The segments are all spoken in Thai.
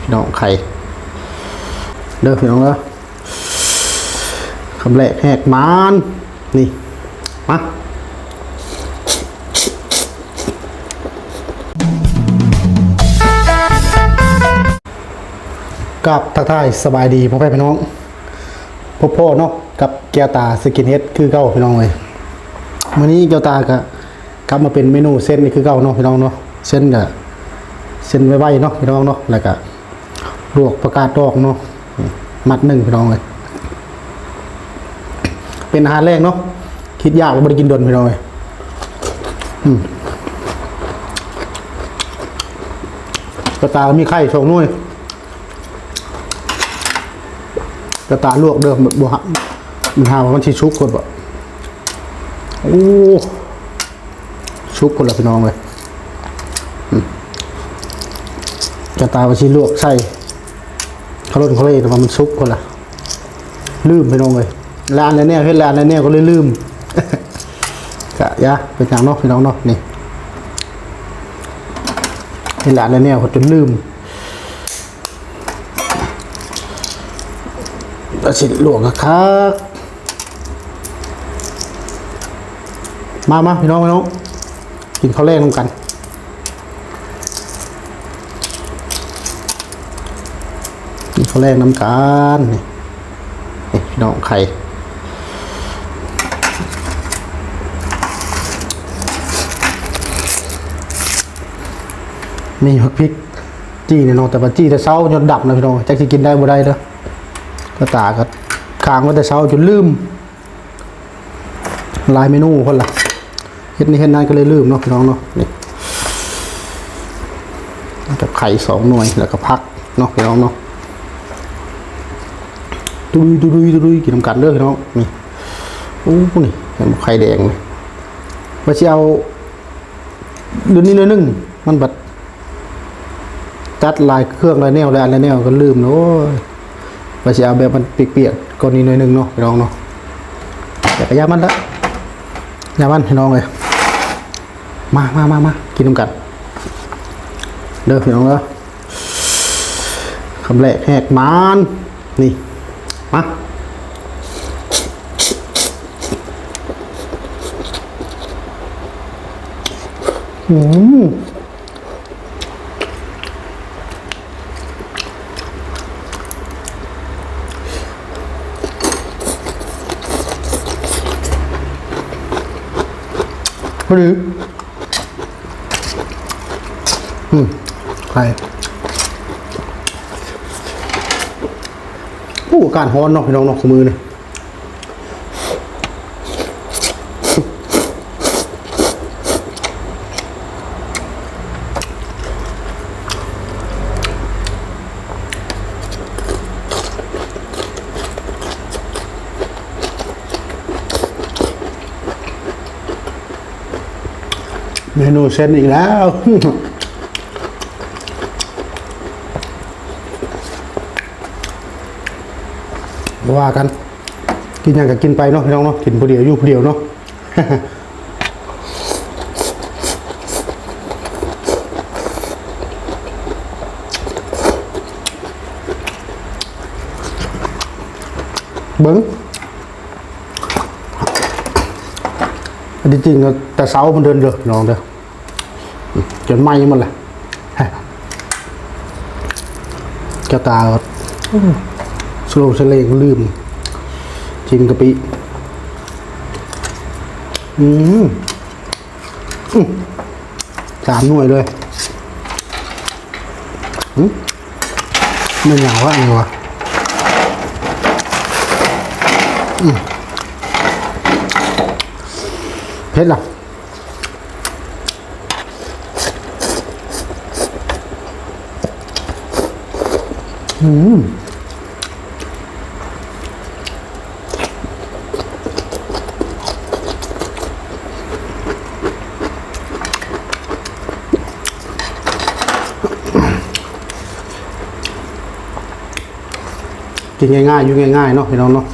พี่น้องไข่เด้อพี่น้องเด้อคำแรกแหกมานนี่มากับทักทายสบายดีพ่อแม่พี่น้องพ่อพ่อเนาะกับแก้วตาสกินเฮดคือเก้าพี่น้องเลยมื้อนี้แก้วตาก็กลับมาเป็นเมนูเส้นนี่คือเก้าเนาะพี่น้องเนาะเส้นก็เส้นไว้ๆเนาะพี่น้องเนาะแล้วก็ ลวกประกาศดอกเนาะมัดหนึ่งพี่น้องเลยเป็นอาหารแรกเนาะคิดยากว่าบ่ได้กินดนพี่น้องเลยกระตามีไข่สองหน่ยกระตาลวกเดิมบบบัวมันหาว่ามันชีชุบคนบ่โอ้ชุบคนละพี่น้องเลยกระตาว่าชีลวกใส่ เขาล่นเขาเลยแต่ว่ามันชุบคนละลืมพี่น้องเลยร้านแล้วเนี่ยเฮ็ดร้านแล้วเนี่ยก็เลยลืมกะยะเป็นอย่างนาะพี่น้องเนาะนี่เฮ็ดร้านแล้วเนี่ยเขาจนลืมตัดสิหลวงครับมามาพี่น้องพี่น้องกินข้าวแรกนำกัน กิน ข้าวแรกน้ำกันนี่นี่พี่น้องไข่มีผักพริกจี้เนี่ยน้องแต่ว่าจี้แต่เช้าจนดับนะพี่น้องจักสิกินได้บ่ได้เด้อก็ตาก็ค้างไว้แต่เช้าจนลืมลายเมนูคนละเฮ็ดนี่เฮ็ดนั่นก็เลยลืมเนาะพี่น้องเนาะนี่กับไข่สองหน่วยแล้วก็พักเนาะพี่น้องเนาะ ดุยดุยดุยดุยกินน้ำกันเด้อพี่น้องนี่โอ้นี่เห็นบ่ไข่แดงเลยว่าสิเอาเดือนนี้เลยหนึงมันบัดจัดลายเครื่องลายแนวลายอันลายแนวก็ลืมเนาะโอ้ยว่าสิเอาแบบมันเปียกๆก่อนนี้หน่อยหนึงเนาะพี่น้องเนาะแต่ก็ยามันละยามันพี่น้องเลยมามามามากินน้ำกันเด้อพี่น้องเด้อคำแรกแหกมานนี่ มาอืมพอดีอืมใครผู้ การฮ้อนเนาะพี่น้องเนาะขมือเนี่ยเมนูเส้นอีกแล้ว ว่ากัน กินอย่างกับกินไปเนาะพี่น้องเนาะกินผู้เดียวอยู่ผู้เดียวเนาะเบิ้งอันที่จริงแต่เสามันเดินเด้อน้องเด้อจนไหม้หมดเลยฮะแกตาก็ สโลว์สเลงลืมจิ้มกะปิอืมอืมสามหน่วยเลยอืมไม่เหงาวะนี่วะเผ็ดล่ะอืม กินง่ายๆอยู่ง่ายๆเนาะพี่น้องเนาะ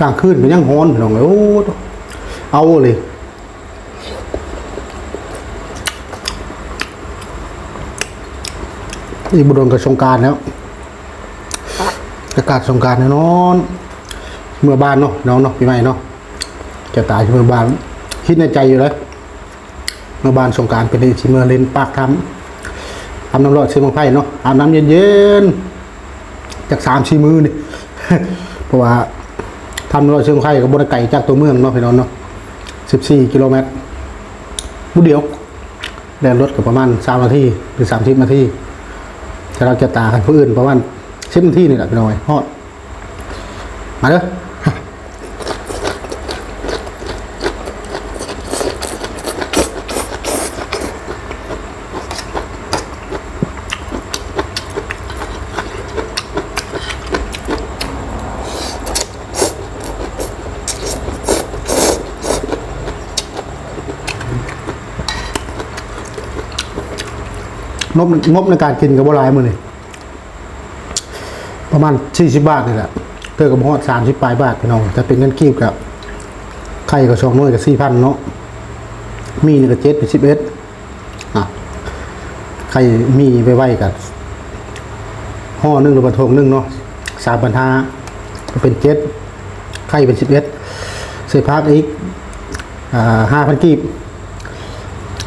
กลางคืนเป็นยังฮอนพี่น้องเลยโอ้ เอาเลยนี่บุดนกับสงการแล้วอากาศสงการแน่นอนเมื่อบ้านเนาะน้องเนาะพี่ใหม่เนาะจะตายเมื่อบ้านคิดในใจอยู่แล้วเมื่อบ้านสงการเป็นที่เมื่อเล่นปากทำทำน้ำร้อนเชื่อมังไพ่เนาะอาบน้ำเย็นๆจากสามสี่มือนี่เพราะว่าทำน้ำร้อนเชื่อมังไพ่กับบริไก่จากตัวเมืองเนาะพี่น้องเนาะ สิบสี่กิโลเมตรบุเดียวแล่นรถกับประมาณสามนาทีหรือสามสิบนาทีถ้าเราจะตากันผู้อื่นประมาณสิบนาทีนี่แหละพี่น้อยฮอดมาเด้อ งบงบในการกินกับบัวลายมือนี่ประมาณสี่สิบบาทนี่แหละเตอกับฮอดสามสิบปลายบาทพี่น้องแต่เป็นเงินกีบกับไข่กับชองน้อยกับสี่พันเนาะมีนี่กับเจ็ดเป็นสิบเอ็ดอะไข่มีไปไว้กับห่อหนึ่งหรือกระทงหนึ่งเนาะสามพันห้าเป็นเจ็ดไข่เป็นสิบเอ็ดเศษพักอีกอ่าห้าพันกีบ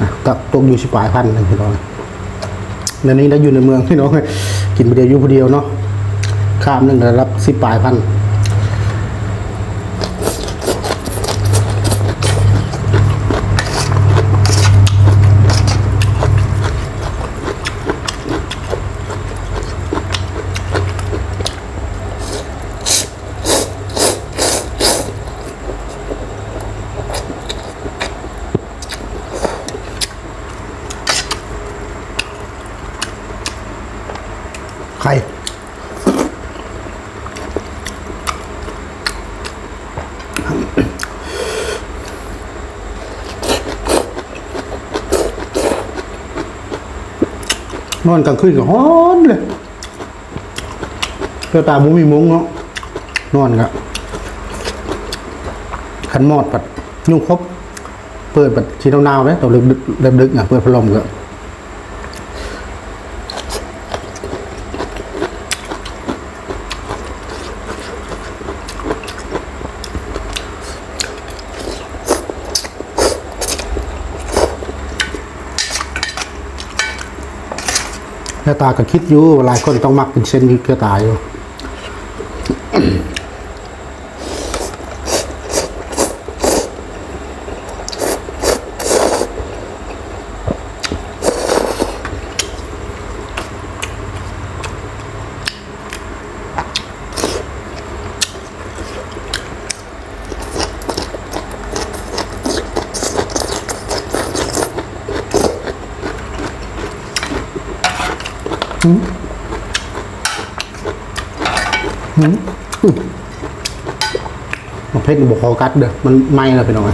อะก็ตกอยู่สิบปลายพันหนึ่งพี่น้อง ในนี้ได้อยู่ในเมืองพี่น้องกินไปเดียวอยู่ผู้เดียวเนาะข้ามหนึ่งได้รับสิบปลายพัน นอนกลางคืนก็ฮ้อนเลยเพื่อตาบุมีมุ้งเนาะนอนกะขันมอดปัดยุ่งครบเปิดปัดชีนาวๆเลยตอนดึกๆดึกๆอะเปิดพัดลมก็ แกตาก็คิดอยู่หลายคนต้องมักเป็นเส้นเกลือตาอยู่ หืมหืมเพชรบกคอกัดเด้อมันไหม้แล้วไปหน่อง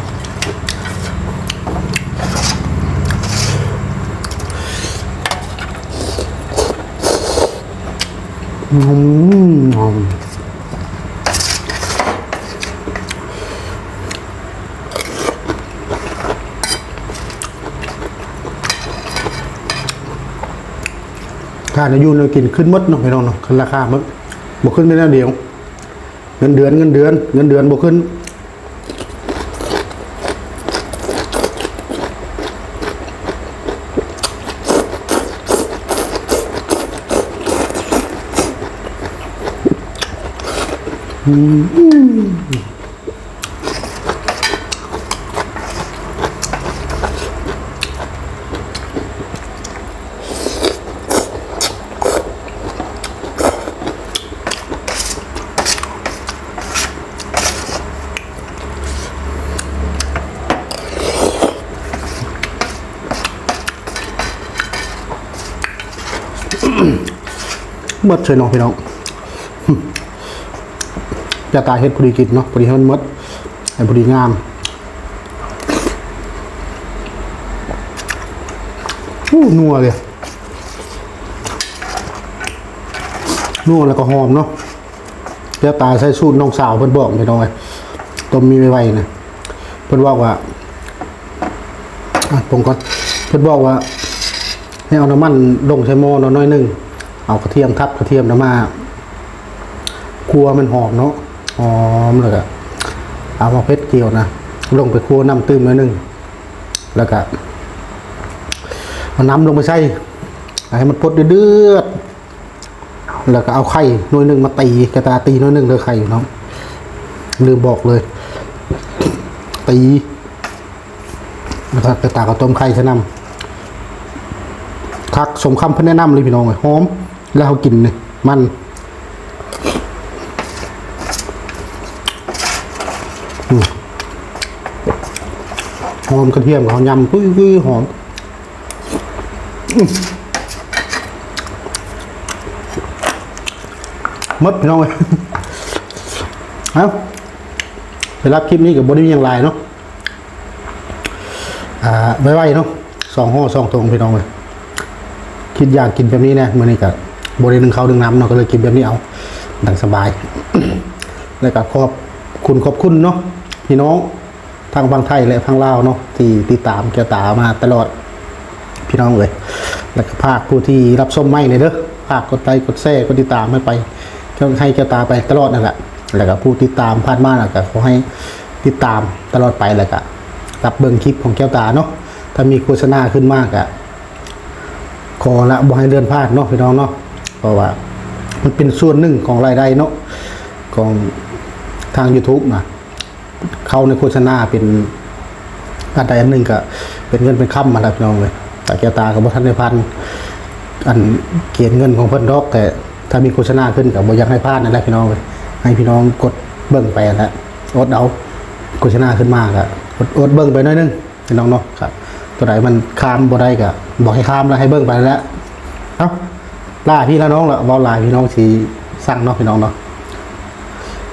อืมหอม ค่าอายุเนี่ยกินขึ้นมดเนาะพี่น้องเนาะขึ้นราคาหมดบวกขึ้นไม่ได้เดียว เงินเดือนเงินเดือน เงินเดือนบวกขึ้นหม มดเฉยน้องพี่น้องจะตายเฮ็ดพอดีกินเนาะพอดีให้มันมดให้พอดีงามอู้นัวเลยนัวแล้วก็หอมเนาะเดี๋ยวตาใส่สูตรน้องสาวเพิ่นบอกพี่น้องเอ้ต้มมีไว้นะเพิ่นบอกว่าอะผมก่อนเพิ่นบอกว่า ให้เอาน้ำมันลงใช้หม้อน้อยหนึง เอากระเทียมทับกระเทียมน้ำมาคั่วมันหอมเนาะหอมเลยอะเอามาเพชรเกี่ยวนะลงไปคั่วน้ำตื้มน้อยนึงแล้วก็เอาน้ำลงไปใส่ให้มันพดเดือดแล้วก็เอาไข่หน่วยหนึ่งมาตีกระตาตีหน่วยหนึ่งเลยไข่อยู่เนาะลืมบอกเลย ตีแล้วก็กระตากระต้มไข่ใส่น้ำคักสมคำพิ่นแนะนำเลยพี่น้องเอ้ยหอม แล้วเขากินนี่มัน หอมกระเทียมกับหอมยำปุ้ยปุ้ยหอมมดพี่น้องเลยเอาไปรับคลิปนี้กับบริวียังไลน์เนาะอ่าไว้ๆเนาะสองห่อสองตรงพี่น้องเลยคิดอยากกินแบบนี้นะมื่อนี้กับ บริหนึ่งเขาดึงน้ำเนาะก็เลยกินแบบนี้เอาดังสบาย แล้วก็ขอบคุณขอบคุณเนาะพี่น้องทางฝั่งไทยและฝั่งลาวเนาะที่ติดตามเกียวตามาตลอดพี่น้องเลยแล้วก็ภาคผู้ที่รับชมไม่เลยเด้อภาคกดไลค์กดแชร์กดติดตามให้ไปให้เกียวตาไปตลอดนั่นแหละแล้วก็ผู้ติดตามผ่านมาแล้วก็ขอให้ติดตามตลอดไปแล้วก็รับเบิ่งคลิปของเกียวตาเนาะถ้ามีโฆษณาขึ้นมากอะขอละบ่ให้เลื่อนพลาดเนาะพี่น้องเนาะ เพราะว่ามันเป็นส่วนหนึ่งของรายได้เนาะของทาง YouTube นะเขาในโฆษณาเป็นอันใดอันหนึ่งก็เป็นเงินเป็นคำมาแล้วพี่น้องเลยแต่แกตากับบ่ทันได้พันอันเกียนเงินของเพิ่นดอกแต่ถ้ามีโฆษณาขึ้นกับบ่อยากให้พลาดนั่นแหละพี่น้องเลยให้พี่น้องกดเบิ่งไปนั่นแหละอดเอาโฆษณาขึ้นมาก็อดอดเบิ่งไปน่อยนึงพี่น้องเนาะครับ ตัวไหนมันข้ามบ่ได้ก็บอกให้ข้ามแล้วให้เบิ่งไปแล้วเอ้า ล่าพี่แล้วน้องละเว้าลาพี่น้องสีสั่งเนาะพี่น้องเนาะ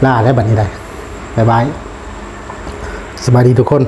ล่าแล้วบัดนี้ได้บายบายสบายดีทุกคน